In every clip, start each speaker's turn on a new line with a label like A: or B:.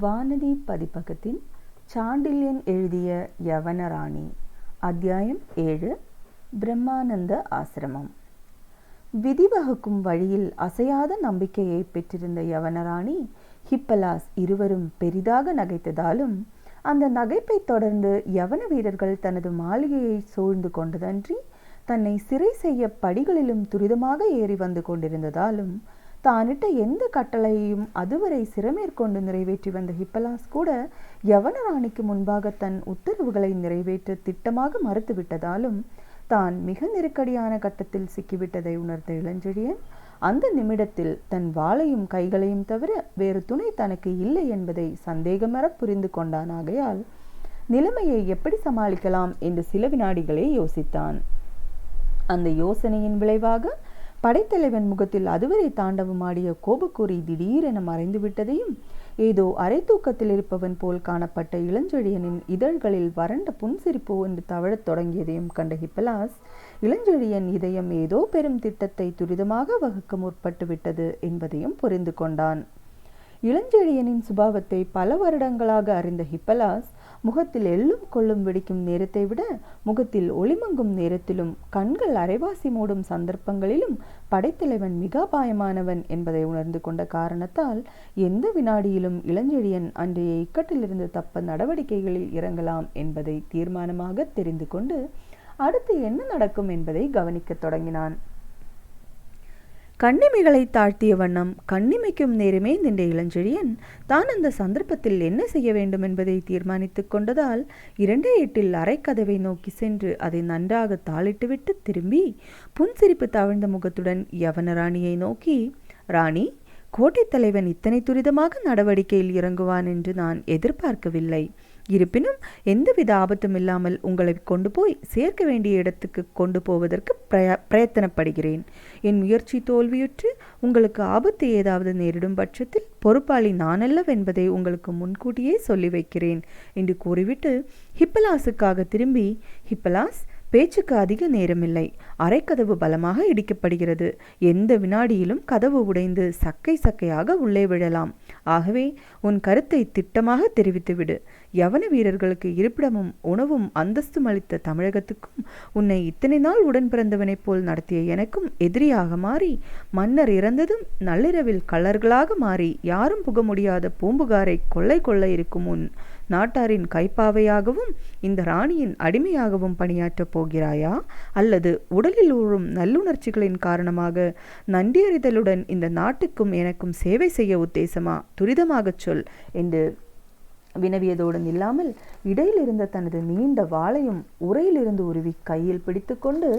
A: வானதி பதிப்பகத்தின் சாண்டில்யன் எழுதிய யவனராணி அத்தியாயம் ஏழு பிரம்மானந்த ஆசிரமம். விதிவகுக்கும் வழியில் அசையாத நம்பிக்கையை பெற்றிருந்த யவனராணி ஹிப்பலாஸ் இருவரும் பெரிதாக நகைத்ததாலும் அந்த நகைப்பை தொடர்ந்து யவன வீரர்கள் தனது மாளிகையை சூழ்ந்து கொண்டதன்றி தன்னை சிறை செய்ய படிகளிலும் துரிதமாக ஏறி வந்து கொண்டிருந்ததாலும் தானிட்ட எந்த கட்டளையையும் அதுவரை சிறமேற்கொண்டு நிறைவேற்றி வந்த ஹிப்பலாஸ் கூட யவனராணிக்கு முன்பாக தன் உத்தரவுகளை நிறைவேற்ற திட்டமாக மறுத்துவிட்டதாலும் தான் மிக நெருக்கடியான கட்டத்தில் சிக்கிவிட்டதை உணர்ந்த இளஞ்செழியன் அந்த நிமிடத்தில் தன் வாளையும் கைகளையும் தவிர வேறு துணை தனக்கு இல்லை என்பதை சந்தேகமர புரிந்து கொண்டானாகையால் நிலைமையை எப்படி சமாளிக்கலாம் என்று சில வினாடிகளே யோசித்தான். அந்த யோசனையின் விளைவாக படைத்தலைவன் முகத்தில் அதுவரை தாண்டவமாடிய கோபக்குறி திடீரென மறைந்து விட்டதையும் ஏதோ அரை தூக்கத்தில் இருப்பவன் போல் காணப்பட்ட இளஞ்செழியனின் இதழ்களில் வறண்ட புன்சிரிப்பு ஒன்று தவழத் தொடங்கியதையும் கண்ட ஹிப்பலாஸ் இளஞ்செழியன் இதயம் ஏதோ பெரும் திட்டத்தை துரிதமாக வகுக்க முற்பட்டு விட்டது என்பதையும் புரிந்து கொண்டான். இளஞ்செழியனின் சுபாவத்தை பல வருடங்களாக அறிந்த ஹிப்பலாஸ் முகத்தில் எள்ளும் கொள்ளும் வெடிக்கும் நேரத்தை விட முகத்தில் ஒளிமங்கும் நேரத்திலும் கண்கள் அரைவாசி மூடும் சந்தர்ப்பங்களிலும் படைத்தலைவன் மிக அபாயமானவன் என்பதை உணர்ந்து கொண்ட காரணத்தால் எந்த வினாடியிலும் இளஞ்செழியன் அன்றைய இக்கட்டிலிருந்து தப்ப நடவடிக்கைகளில் இறங்கலாம் என்பதை தீர்மானமாக தெரிந்து கொண்டு அடுத்து என்ன நடக்கும் என்பதை கவனிக்கத் தொடங்கினான். கண்ணிமைகளை தாழ்த்திய வண்ணம் கண்ணிமைக்கும் நேரமே நின்ற இளஞ்செழியன் தான் அந்த சந்தர்ப்பத்தில் என்ன செய்ய வேண்டும் என்பதை தீர்மானித்துக் கொண்டதால் இரண்டே எட்டில் அரைக்கதவை நோக்கி சென்று அதை நன்றாக தாளிட்டுவிட்டு திரும்பி புன்சிரிப்பு தவழ்ந்த முகத்துடன் யவன ராணியை நோக்கி ராணி கோட்டை தலைவன் இத்தனை துரிதமாக நடவடிக்கையில் இறங்குவான் என்று நான் எதிர்பார்க்கவில்லை. இருப்பினும் எந்தவித ஆபத்தும் இல்லாமல் உங்களை கொண்டு போய் சேர்க்க வேண்டிய இடத்துக்கு கொண்டு போவதற்கு பிரய பிரயத்தனப்படுகிறேன். என் முயற்சி தோல்வியுற்று உங்களுக்கு ஆபத்து ஏதாவது நேரிடும் பட்சத்தில் பொறுப்பாளி நானல்லவென்பதை உங்களுக்கு முன்கூட்டியே சொல்லி வைக்கிறேன் என்று கூறிவிட்டு ஹிப்பலாஸுக்காக திரும்பி ஹிப்பலாஸ் பேச்சுக்கு அதிக நேரமில்லை. அரைக்கதவு பலமாக இடிக்கப்படுகிறது. எந்த வினாடியிலும் கதவு உடைந்து சக்கை சக்கையாக உள்ளே விழலாம். ஆகவே உன் கருத்தை திட்டமாக தெரிவித்துவிடு யவன வீரர்களுக்கு இருப்பிடமும் உணவும் அந்தஸ்தும் அளித்த தமிழகத்துக்கும் உன்னை இத்தனை நாள் உடன் பிறந்தவனைப் போல் நடத்திய எனக்கும் எதிரியாக மாறி மன்னர் இறந்ததும் நள்ளிரவில் கள்ளர்களாக மாறி யாரும் புக முடியாத பூம்புகாரை கொள்ளை கொள்ள இருக்கும் உன் நாட்டாரின் கைப்பாவையாகவும் இந்த ராணியின் அடிமையாகவும் பணியாற்றப் போகிறாயா? அல்லது உடலில் ஊறும் நல்லுணர்ச்சிகளின் காரணமாக நன்றியறிதலுடன் இந்த நாட்டுக்கும் எனக்கும் சேவை செய்ய உத்தேசமா? துரிதமாகச் சொல் என்று வினவியதோடு நில்லாமல் இடையில் இருந்த தனது நீண்ட வாளையும் உரையிலிருந்து உருவி கையில் பிடித்துக்கொண்டு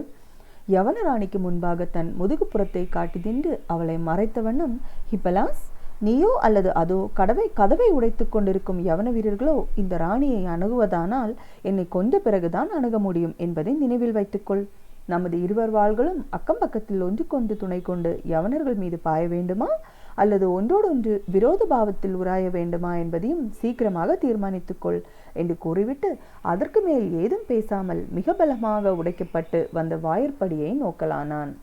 A: யவனராணிக்கு முன்பாக தன் முதுகுப்புறத்தை காட்டி தின்று அவளை மறைத்த வண்ணம் ஹிப்பலாஸ் நீயோ அல்லது அதோ கடவை கதவை உடைத்து கொண்டிருக்கும் யவன வீரர்களோ இந்த ராணியை அணுகுவதானால் என்னை கொஞ்ச பிறகுதான் அணுக முடியும் என்பதை நினைவில் வைத்துக்கொள். நமது இருவர் வாள்களும் அக்கம் பக்கத்தில் ஒன்று கொண்டு துணை கொண்டு யவனர்கள் மீது பாய வேண்டுமா? அல்லது ஒன்றோடொன்று விரோத பாவத்தில் உராய வேண்டுமா என்பதையும் சீக்கிரமாக தீர்மானித்துக்கொள் என்று கூறிவிட்டு அதற்கு மேல் ஏதும் பேசாமல் மிக பலமாக உடைக்கப்பட்டு வந்த வாயிற்படியை நோக்கலானான்.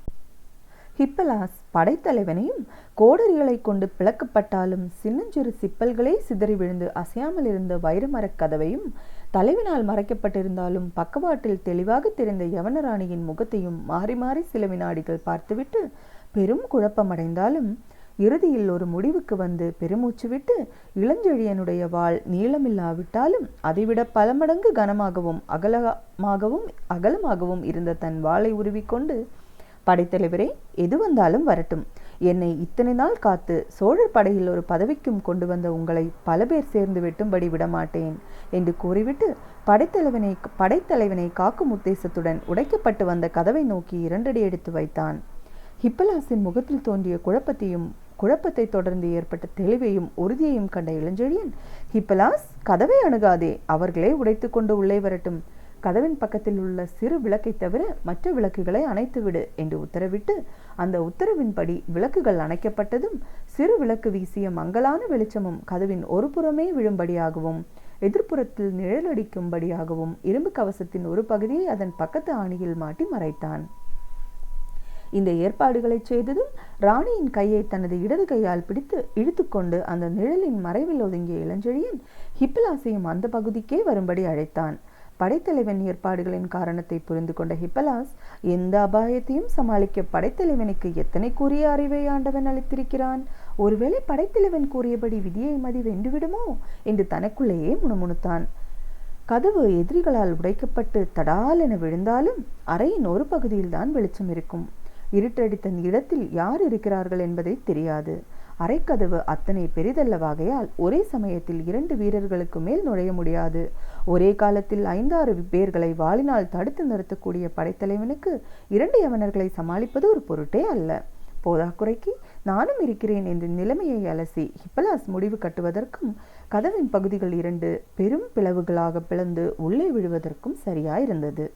A: ஹிப்பலாஸ் படைத்தலைவனையும் கோடரிகளை கொண்டு பிளக்கப்பட்டாலும் சின்னஞ்சிறு சிப்பல்களே சிதறி விழுந்து அசையாமல் இருந்த வைரமரக் கதவையும் தலைவினால் மறைக்கப்பட்டிருந்தாலும் பக்கவாட்டில் தெளிவாக தெரிந்த யவனராணியின் முகத்தையும் மாறி மாறி சில வினாடிகள் பார்த்துவிட்டு பெரும் குழப்பமடைந்தாலும் இறுதியில் ஒரு முடிவுக்கு வந்து பெருமூச்சு விட்டு இளஞ்செழியனுடைய வாள் நீளமில்லாவிட்டாலும் அதைவிட பல மடங்கு கனமாகவும் அகலமாகவும் அகலமாகவும் இருந்த தன் வாளை உருவிக்கொண்டு படைத்தலைவரே எது வந்தாலும் வரட்டும். என்னை இத்தனை நாள் காத்து சோழர் படையில் ஒரு பதவிக்கும் கொண்டு வந்த உங்களை பல பேர் சேர்ந்து வெட்டும்படி விடமாட்டேன் என்று கூறிவிட்டு படைத்தலைவனை படைத்தலைவனை காக்கும் உத்தேசத்துடன் உடைக்கப்பட்டு வந்த கதவை நோக்கி இரண்டடி எடுத்து வைத்தான். ஹிப்பலாஸின் முகத்தில் தோன்றிய குழப்பத்தையும் குழப்பத்தை தொடர்ந்து ஏற்பட்ட தெளிவையும் உறுதியையும் கண்ட இளஞ்செழியன் ஹிப்பலாஸ் கதவை அணுகாதே அவர்களே உடைத்து கொண்டு உள்ளே வரட்டும். கதவின் பக்கத்தில் உள்ள சிறு விளக்கை தவிர மற்ற விளக்குகளை அணைத்துவிடு என்று உத்தரவிட்டு அந்த உத்தரவின்படி விளக்குகள் அணைக்கப்பட்டதும் சிறு விளக்கு வீசிய மங்கலான வெளிச்சமும் கதவின் ஒரு புறமே விழும்படியாகவும் எதிர்ப்புறத்தில் நிழலடிக்கும்படியாகவும் இரும்பு கவசத்தின் ஒரு பகுதியை அதன் பக்கத்து ஆணியில் மாட்டி மறைத்தான். இந்த ஏற்பாடுகளை செய்ததும் ராணியின் கையை தனது இடது கையால் பிடித்து இழுத்துக்கொண்டு அந்த நிழலின் மறைவில் ஒதுங்கிய இளஞ்செழியன் ஹிப்பிலாசையும் அந்த பகுதிக்கே வரும்படி அழைத்தான். படைத்தலைவன் ஏற்பாடுகளின் காரணத்தை புரிந்து கொண்ட ஹிப்பலாஸ் எந்த அபாயத்தையும் சமாளிக்க படைத்தலைவனுக்கு எத்தனை கூறிய அறிவை ஆண்டவன் அளித்திருக்கிறான்? ஒருவேளை படைத்தலைவன் கூறியபடி விதியை மதி வென்றுவிடுமோ? என்று தனக்குள்ளேயே முணுமுணுத்தான். கதவு எதிரிகளால் உடைக்கப்பட்டு தடால் என விழுந்தாலும் அறையின் ஒரு பகுதியில்தான் வெளிச்சம் இருக்கும். இருட்டடித்த இடத்தில் யார் இருக்கிறார்கள் என்பதை தெரியாது. அரைக்கதவு அத்தனை பெரிதல்லவாகையால் ஒரே சமயத்தில் இரண்டு வீரர்களுக்கு மேல் நுழைய முடியாது. ஒரே காலத்தில் ஐந்தாறு பேர்களை வாளினால் தடுத்து நிறுத்தக்கூடிய படைத்தலைவனுக்கு இரண்டு யவனர்களை சமாளிப்பது ஒரு பொருட்டே அல்ல. போதாக்குறைக்கு நானும் இருக்கிறேன் என்ற நிலைமையை அலசி ஹிப்பலாஸ் முடிவு கட்டுவதற்கும் கதவின் பகுதிகள் இரண்டு பெரும் பிளவுகளாக பிளந்து உள்ளே விழுவதற்கும் சரியாயிருந்தது.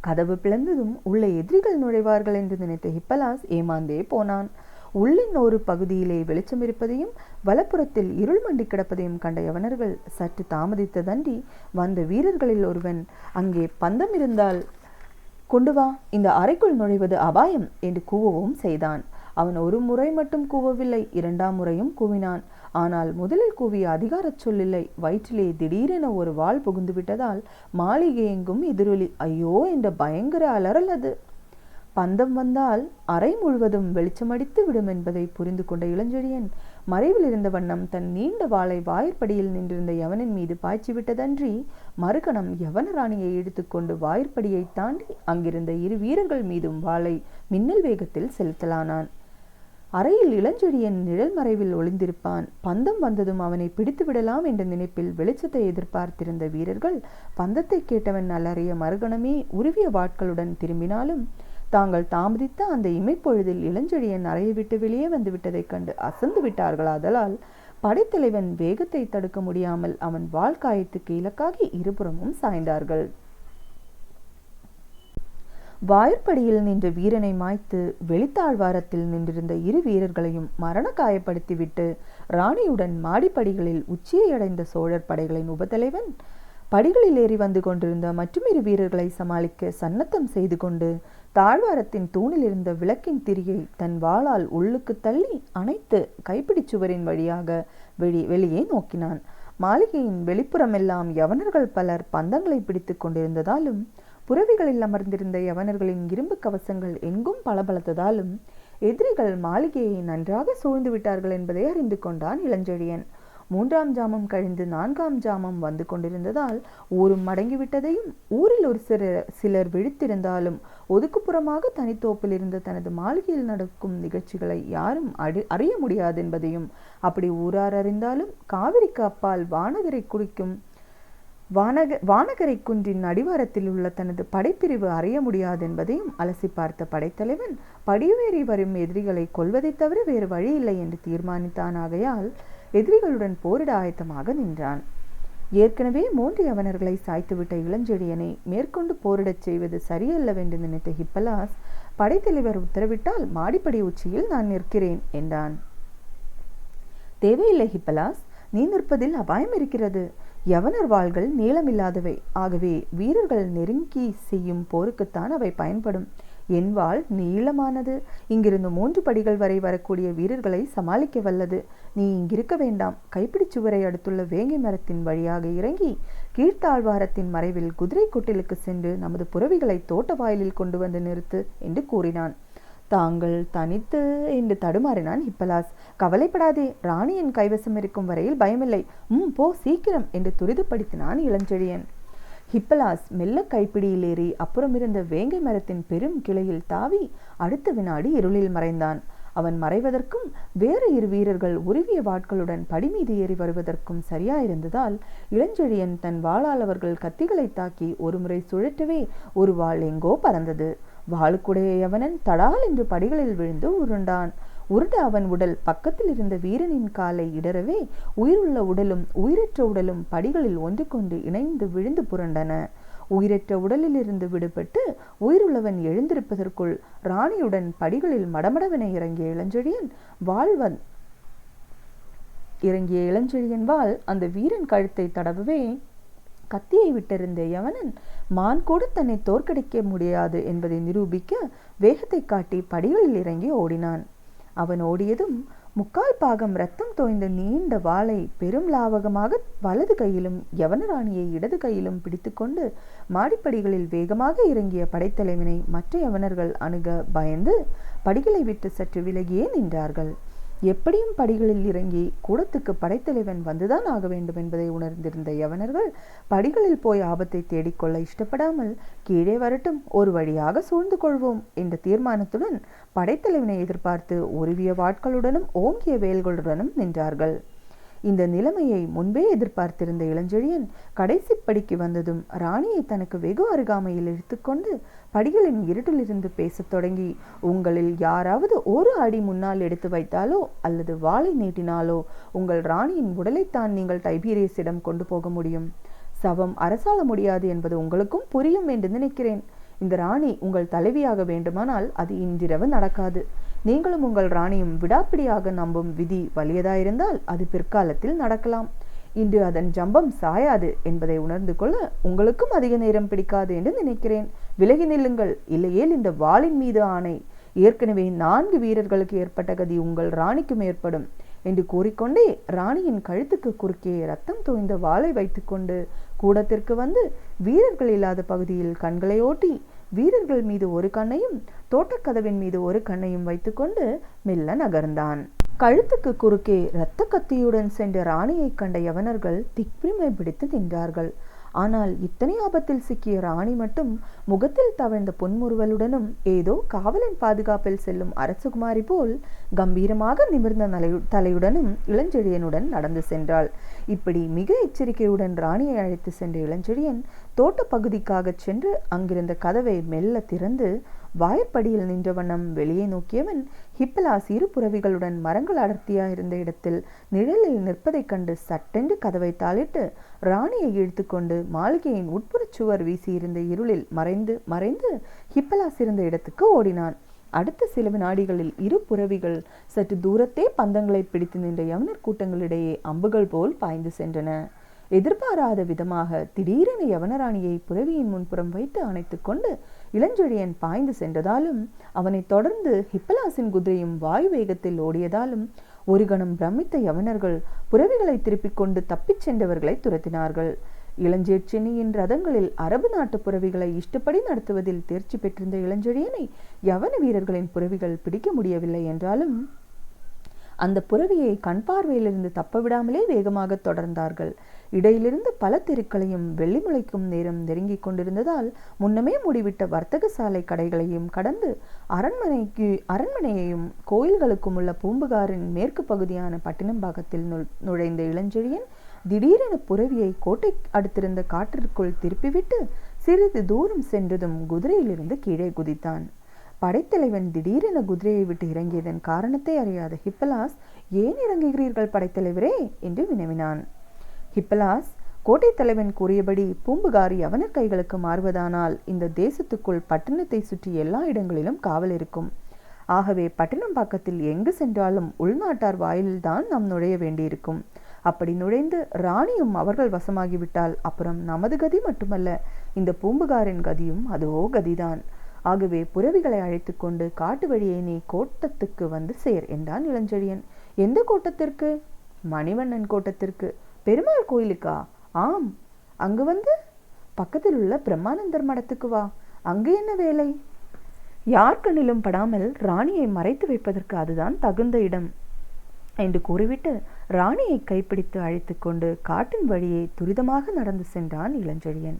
A: கதவு பிளந்ததும் உள்ளே எதிரிகள் நுழைவார்கள் என்று நினைத்த ஹிப்பலாஸ் ஏமாந்தே போனான். உள்ளின் ஒரு பகுதியிலே வெளிச்சம் இருப்பதையும் வலப்புறத்தில் இருள் மண்டி கிடப்பதையும் கண்ட யவனர்கள் சற்று தாமதித்ததன்றி வந்த வீரர்களில் ஒருவன் அங்கே பந்தம் இருந்தால் கொண்டு வா இந்த அறைக்குள் நுழைவது அபாயம் என்று கூவவும் செய்தான். அவன் ஒரு முறை மட்டும் கூவவில்லை இரண்டாம் முறையும் கூவினான். ஆனால் முதலில் கூவிய அதிகாரச் சொல்லில்லை வயிற்றிலே திடீரென ஒரு வாள் புகுந்து விட்டதால் மாளிகை எங்கும் எதிரொலி ஐயோ என்ற பயங்கர அலறல் அது! பந்தம் வந்தால் அறை முழுவதும் வெளிச்சமடித்து விடும் என்பதை புரிந்து கொண்ட இளஞ்செழியன் மறைவில் இருந்த வண்ணம் தன் நீண்ட வாளை வாயிற்படியில் நின்றிருந்த யவனின் மீது பாய்ச்சி விட்டதன்றி மறுகணம் யவன ராணியை எடுத்துக்கொண்டு வாயிற்படியை தாண்டி அங்கிருந்த இரு வீரர்கள் மீதும் வாளை மின்னல் வேகத்தில் செலுத்தலானான். அறையில் இளஞ்செழியன் நிழல் மறைவில் ஒளிந்திருப்பான். பந்தம் வந்ததும் அவனை பிடித்து விடலாம் என்ற நினைப்பில் வெளிச்சத்தை எதிர்பார்த்திருந்த வீரர்கள் பந்தத்தை கேட்டவன் அலறிய மறுகணமே உருவிய வாட்களுடன் திரும்பினாலும் தாங்கள் தாமதித்த அந்த இமைப்பொழுதில் இளஞ்செழியன் அறையை விட்டு வெளியே வந்து விட்டதைக் கண்டு அசந்து விட்டார்கள் விட்டார்களாதலால் படைத்தலைவன் வேகத்தை தடுக்க முடியாமல் அவன் வாழ்காயத்துக்கு இலக்காகி இருபுறமும் சாய்ந்தார்கள். வாயிற்படியில் நின்ற வீரனை மாய்த்து வெளித்தாழ்வாரத்தில் நின்றிருந்த இரு வீரர்களையும் மரண காயப்படுத்திவிட்டு ராணியுடன் மாடிப்படிகளில் உச்சியை அடைந்த சோழர் படைகளின் உபத்தலைவன் படிகளில் ஏறி வந்து கொண்டிருந்த மற்றுமிரு வீரர்களை சமாளிக்க சன்னத்தம் செய்து கொண்டு தாழ்வாரத்தின் தூணில் இருந்த விளக்கின் திரியை தன் வாளால் உள்ளுக்கு தள்ளி அணைத்து கைப்பிடி சுவரின் வழியாக வெளி வெளியே நோக்கினான். மாளிகையின் வெளிப்புறமெல்லாம் யவனர்கள் பலர் பந்தங்களை பிடித்து கொண்டிருந்ததாலும் புறவிகளில் அமர்ந்திருந்த யவனர்களின் இரும்பு கவசங்கள் எங்கும் பளபளத்ததாலும் எதிரிகள் மாளிகையை நன்றாக சூழ்ந்து விட்டார்கள் என்பதை அறிந்து கொண்டான் இளஞ்செழியன். மூன்றாம் ஜாமம் கழிந்து நான்காம் ஜாமம் வந்து கொண்டிருந்ததால் ஊரும் மடங்கிவிட்டதையும் ஊரில் ஒரு சில சிலர் விழித்திருந்தாலும் ஒதுக்குப்புறமாக தனித்தோப்பில் இருந்த தனது மாளிகையில் நடக்கும் நிகழ்ச்சிகளை யாரும் அடி அறிய முடியாது என்பதையும் அப்படி ஊரார் அறிந்தாலும் காவிரிக்கு அப்பால் வானகரை குடிக்கும் வானக வானகரை குன்றின் அடிவாரத்தில் உள்ள தனது படைப்பிரிவு அறிய முடியாது என்பதையும் அலசி பார்த்த படைத்தலைவன் படிவேறி வரும் எதிரிகளை கொள்வதைத் தவிர வேறு வழி இல்லை என்று தீர்மானித்தான் ஆகையால் எதிரிகளுடன் போரிட ஆயத்தமாக நின்றான். ஏற்கனவே மூன்று யவனர்களை சாய்த்துவிட்ட இளஞ்செழியனை மேற்கொண்டு போரிடச் செய்வது சரியல்லவென்று நினைத்த ஹிப்பலாஸ் படைத்தலைவர் உத்தரவிட்டால் மாடிப்படி உச்சியில் நான் நிற்கிறேன் என்றான். தேவையில்லை ஹிப்பலாஸ் நீ நிற்பதில் அபாயம் இருக்கிறது. யவனர் வாள்கள் நீளமில்லாதவை. ஆகவே வீரர்கள் நெருங்கி செய்யும் போருக்குத்தான் அவை பயன்படும். என் வாழ் நீளமானது. இங்கிருந்து மூன்று படிகள் வரை வரக்கூடிய வீரர்களை சமாளிக்க வல்லது. நீ இங்கிருக்க வேண்டாம். கைப்பிடி சுவரை அடுத்துள்ள வேங்கை மரத்தின் வழியாக இறங்கி கீழ்த்தாழ்வாரத்தின் மறைவில் குதிரை கொட்டிலுக்கு சென்று நமது புறவிகளை தோட்ட வாயிலில் கொண்டு வந்து நிறுத்து என்று கூறினான். தாங்கள் தனித்து என்று தடுமாறினான் ஹிப்பலாஸ். கவலைப்படாதே ராணியின் கைவசம் இருக்கும் வரையில் பயமில்லை. ம் போ சீக்கிரம் என்று துரிதப்படுத்தினான் இளஞ்செழியன். ஹிப்பலாஸ் மெல்ல கைப்பிடியில் ஏறி அப்புறமிருந்த வேங்கை மரத்தின் பெரும் கிளையில் தாவி அடுத்த வினாடி இருளில் மறைந்தான். அவன் மறைவதற்கும் வேறு இரு வீரர்கள் உருவிய வாட்களுடன் படி மீது ஏறி வருவதற்கும் சரியாயிருந்ததால் இளஞ்செழியன் தன் வாளால் அவர்கள் கத்திகளை தாக்கி ஒருமுறை சுழற்றவே ஒரு வாள் எங்கோ பறந்தது. வாளுக்குடைய யவனன் தடால் என்று படிகளில் விழுந்து உருண்டான். உருண்ட அவன் உடல் பக்கத்தில் இருந்த வீரனின் காலை இடரவே உயிருள்ள உடலும் உயிரற்ற உடலும் படிகளில் ஒன்றுக்கொண்டு இணைந்து விழுந்து புரண்டன. உயிரற்ற உடலிலிருந்து விடுபட்டு உயிருள்ளவன் எழுந்திருப்பதற்குள் ராணியுடன் படிகளில் மடமடவென இறங்கிய இளஞ்செழியன் வாழ்வன். இறங்கிய இளஞ்செழியன் வாள் அந்த வீரன் கழுத்தை தடவவே கத்தியை விட்டிருந்த யவனன் மான் கூட தன்னை தோற்கடிக்க முடியாது என்பதை நிரூபிக்க வேகத்தை காட்டி படிகளில் இறங்கி ஓடினான். அவன் ஓடியதும் முக்கால் பாகம் ரத்தம் தோய்ந்த நீண்ட வாளை பெரும் லாவகமாக வலது கையிலும் யவனராணியை இடது கையிலும் பிடித்துக்கொண்டு மாடிப்படிகளில் வேகமாக இறங்கிய படைத்தலைவனை மற்ற யவனர்கள் அணுக பயந்து படிகளை விட்டு சற்று விலகியே நின்றார்கள். எப்படியும் படிகளில் இறங்கி கூடத்துக்கு படைத்தலைவன் வந்துதான் ஆக வேண்டும் என்பதை உணர்ந்திருந்த யவனர்கள் படிகளில் போய் ஆபத்தை தேடிக்கொள்ள இஷ்டப்படாமல் கீழே வரட்டும் ஒரு வழியாக சூழ்ந்து கொள்வோம் என்ற தீர்மானத்துடன் படைத்தலைவனை எதிர்பார்த்து உருவிய வாட்களுடனும் ஓங்கிய வேல்களுடனும் நின்றார்கள். இந்த நிலைமையை முன்பே எதிர்பார்த்திருந்த இளஞ்செழியன் கடைசி படிக்கு வந்ததும் ராணியை தனக்கு வெகு அருகாமையில் இழுத்துக்கொண்டு படிகளின் இருட்டிலிருந்து பேசத் தொடங்கி உங்களில் யாராவது ஒரு அடி முன்னால் எடுத்து வைத்தாலோ அல்லது வாளை நீட்டினாலோ உங்கள் ராணியின் உடலைத்தான் நீங்கள் டைபீரியஸிடம் கொண்டு போக முடியும். சவம் அரசாள முடியாது என்பது உங்களுக்கும் புரியும் என்று நினைக்கிறேன். இந்த ராணி உங்கள் தலைவியாக வேண்டுமானால் அது இன்றிரவு நடக்காது. நீங்களும் உங்கள் ராணியும் விடாப்பிடியாக நம்பும் விதி வலியதாயிருந்தால் அது பிற்காலத்தில் நடக்கலாம். இன்று அதன் ஜம்பம் சாயாது என்பதை உணர்ந்து கொள்ள உங்களுக்கும் அதிக நேரம் பிடிக்காது என்று நினைக்கிறேன். விலகி நில்லுங்கள். இல்லையேல் இந்த வாளின் மீது ஆணை. ஏற்கனவே நான்கு வீரர்களுக்கு ஏற்பட்ட கதி உங்கள் ராணிக்கும் ஏற்படும் என்று கூறிக்கொண்டே ராணியின் கழுத்துக்கு குறுக்கே ரத்தம் தோய்ந்த வாளை வைத்துக்கொண்டு கூடத்திற்கு வந்து வீரர்கள் இல்லாத பகுதியில் கண்களை ஓட்டி வீரர்கள் மீது ஒரு கண்ணையும் தோட்டக்கதவின் மீது ஒரு கண்ணையும் வைத்துக்கொண்டு மெல்ல நகர்ந்தான். கழுத்துக்கு குறுக்கே இரத்த கத்தியுடன் சென்ற ராணியை கண்ட யவனர்கள் திக்பிரிமை பிடித்து நின்றார்கள் ஆனால் இத்தனை ஆபத்தில் சிக்கிய ராணி மட்டும் முகத்தில் தவழ்ந்த பொன்முறுவலுடனும் ஏதோ காவலின் பாதுகாப்பில் செல்லும் அரசகுமாரி போல் கம்பீரமாக நிமிர்ந்த தலையுடனும் இளஞ்செழியனுடன் நடந்து சென்றாள். இப்படி மிக எச்சரிக்கையுடன் ராணியை அழைத்து சென்ற இளஞ்செழியன் தோட்ட பகுதிக்காகச் சென்று அங்கிருந்த கதவை மெல்ல திறந்து வாயற்படியில் நின்ற வண்ணம் வெளியே நோக்கியவன் ஹிப்பலாஸ் இரு புறவிகளுடன் மரங்கள் அடர்த்தியாயிருந்த இடத்தில் நிழலில் நிற்பதைக் கண்டு சட்டென்று கதவை தாளிட்டு ராணியை இழுத்துக்கொண்டு மாளிகையின் உட்புறச் சுவர் வீசியிருந்த இருளில் மறைந்து மறைந்து ஹிப்பலாஸ் இருந்த இடத்துக்கு ஓடினான். அடுத்த சில வினாடிகளில் இரு புறவிகள் சற்று தூரத்தே பந்தங்களை பிடித்து நின்ற யவனர் கூட்டங்களிடையே அம்புகள் போல் பாய்ந்து சென்றன. எதிர்பாராத விதமாக திடீரென யவனராணியை புறவியின் முன்புறம் வைத்து அணைத்துக் கொண்டு இளஞ்செழியன் பாய்ந்து சென்றதாலும் அவனைத் தொடர்ந்து ஹிப்பலாசின் குதிரையும் வாயு வேகத்தில் ஓடியதாலும் ஒரு கணம் பிரமித்த யவனர்கள் புறவிகளை திருப்பிக் கொண்டு தப்பிச் சென்றவர்களை துரத்தினார்கள். இளஞ்சேட்சினியின் ரதங்களில் அரபு நாட்டு புறவிகளை இஷ்டப்படி நடத்துவதில் தேர்ச்சி பெற்றிருந்த இளஞ்செழியனை யவன வீரர்களின் புறவிகள் பிடிக்க முடியவில்லை என்றாலும் அந்த புறவியை கண் பார்வையிலிருந்து தப்ப விடாமலே வேகமாக தொடர்ந்தார்கள். இடையிலிருந்து பல தெருக்களையும் வெள்ளி முளைக்கும் நேரம் நெருங்கிக் கொண்டிருந்ததால் முன்னமே மூடிவிட்ட வர்த்தக சாலை கடைகளையும் கடந்து அரண்மனைக்கு அரண்மனையையும் கோயில்களுக்கும் உள்ள பூம்புகாரின் மேற்கு பகுதியான பட்டினம்பாக்கத்தில் நுழைந்த இளஞ்செழியன் திடீரென புறவியை கோட்டை அடுத்திருந்த காற்றிற்குள் திருப்பிவிட்டு சிறிது தூரம் சென்றதும் குதிரையிலிருந்து கீழே குதித்தான். படைத்தலைவன் திடீரென குதிரையை விட்டு இறங்கியதன் காரணத்தை அறியாத ஹிப்பலாஸ் ஏன் இறங்குகிறீர்கள் படைத்தலைவரே? என்று வினவினான். ஹிப்பலாஸ் கோட்டை தலைவன் கூறியபடி பூம்புகாரி அவனர் கைகளுக்கு மாறுவதானால் இந்த தேசத்துக்குள் பட்டணத்தை சுற்றி எல்லா இடங்களிலும் காவல் இருக்கும். ஆகவே பட்டணம் பக்கத்தில் எங்கு சென்றாலும் உள்நாட்டார் வாயில்தான் நாம் நுழைய வேண்டியிருக்கும். அப்படி நுழைந்து ராணியும் அவர்கள் வசமாகிவிட்டால் அப்புறம் நமது கதி மட்டுமல்ல. இந்த பூம்புகாரின் கதியும் அதோ கதிதான். ஆகவே புறவிகளை அழைத்து கொண்டு காட்டு வழியை நீ கோட்டத்துக்கு வந்து சேர் என்றான் இளஞ்செழியன். எந்த கோட்டத்திற்கு? மணிவண்ணன் கோட்டத்திற்கு. பெருமாள் கோயிலுக்கா? ஆம். அங்கு வந்து? பக்கத்தில் உள்ள பிரம்மானந்தர் மடத்துக்கு வா. அங்கு என்ன வேலை? யார் கண்ணிலும் படாமல் ராணியை மறைத்து வைப்பதற்கு அதுதான் தகுந்த இடம் என்று கூறிவிட்டு ராணியை கைப்பிடித்து அழைத்து கொண்டு காட்டின் வழியே துரிதமாக நடந்து சென்றான் இளஞ்செழியன்.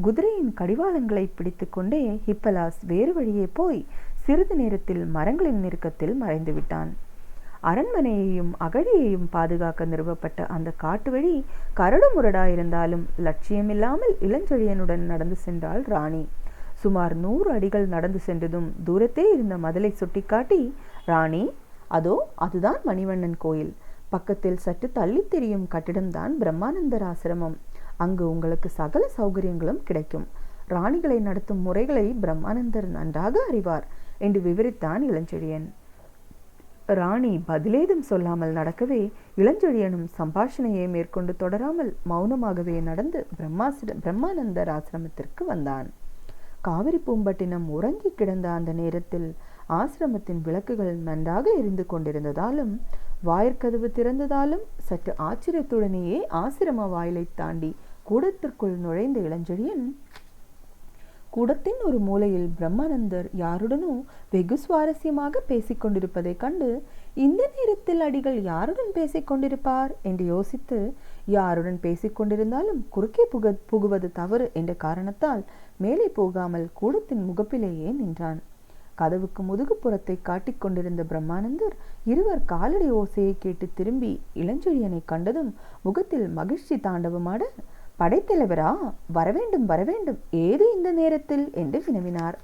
A: குதிரையின் கடிவாளங்களை பிடித்துக்கொண்டே ஹிப்பலாஸ் வேறு வழியே போய் சிறிது நேரத்தில் மரங்களின் நெருக்கத்தில் மறைந்து விட்டான். அரண்மனையையும் அகழியையும் பாதுகாக்க நிறுவப்பட்ட அந்த காட்டு வழி கரடு இருந்தாலும் லட்சியமில்லாமல் இளஞ்செழியனுடன் நடந்து சென்றாள் ராணி. சுமார் நூறு அடிகள் நடந்து சென்றதும் தூரத்தே இருந்த மதலை சுட்டிக்காட்டி ராணி அதோ அதுதான் மணிவண்ணன் கோயில். பக்கத்தில் சற்று தள்ளி தெரியும் கட்டிடம்தான் பிரம்மானந்தர் ஆசிரமம். அங்கு உங்களுக்கு சகல சௌகரியங்களும் கிடைக்கும். ராணிகளை நடத்தும் முறைகளை பிரம்மானந்தர் நன்றாக அறிவார் என்று விவரித்தான் இளஞ்செழியன். ராணி பதிலேதும் சொல்லாமல் நடக்கவே இளஞ்செழியனும் சம்பாஷணையை மேற்கொண்டு தொடராமல் மௌனமாகவே நடந்து பிரம்மாசிர பிரம்மானந்தர் ஆசிரமத்திற்கு வந்தான். காவிரி பூம்பட்டினம் உறங்கி கிடந்த அந்த நேரத்தில் ஆசிரமத்தின் விளக்குகள் நன்றாக எரிந்து கொண்டிருந்ததாலும் வாயிற்கதவு திறந்ததாலும் சற்று ஆச்சரியத்துடனேயே ஆசிரம வாயிலை தாண்டி கூடத்திற்குள் நுழைந்த இளஞ்செழியன் கூடத்தின் ஒரு மூலையில் பிரம்மானந்தர் யாருடனும் வெகு சுவாரஸ்யமாக பேசிக் கொண்டிருப்பதைக் கண்டு இந்த நேரத்தில் அடிகள் யாருடன் பேசிக் கொண்டிருப்பார்? என்று யோசித்து யாருடன் பேசிக் கொண்டிருந்தாலும் குறுக்கே புக புகுவது தவறு என்ற காரணத்தால் மேலே போகாமல் கூடத்தின் முகப்பிலேயே நின்றான். கதவுக்கு முதுகுப்புறத்தை காட்டிக் கொண்டிருந்த பிரம்மானந்தர் இருவர் காலடி ஓசையை கேட்டு திரும்பி இளஞ்செழியனை கண்டதும் முகத்தில் மகிழ்ச்சி தாண்டவமாட படைத்தலைவரா வரவேண்டும் வரவேண்டும் ஏது இந்த நேரத்தில்? என்று வினவினார்.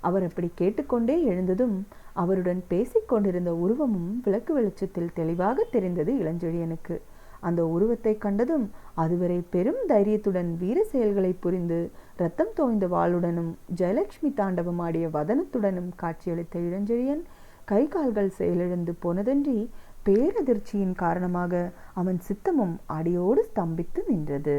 A: அவர் அப்படி கேட்டுக்கொண்டே எழுந்ததும் அவருடன் பேசிக் கொண்டிருந்த உருவமும் விளக்கு வெளிச்சத்தில் தெளிவாக தெரிந்தது இளஞ்செழியனுக்கு. அந்த உருவத்தை கண்டதும் அதுவரை பெரும் தைரியத்துடன் வீர செயல்களை புரிந்து ரத்தம் தோய்ந்த வாளுடனும் ஜெயலட்சுமி தாண்டவம் ஆடிய வதனத்துடனும் காட்சியளித்த இளஞ்செழியன் கை கால்கள் செயலிழந்து போனதன்றி பேரதிர்ச்சியின் காரணமாக அவன் சித்தமும் அடியோடு ஸ்தம்பித்து நின்றது.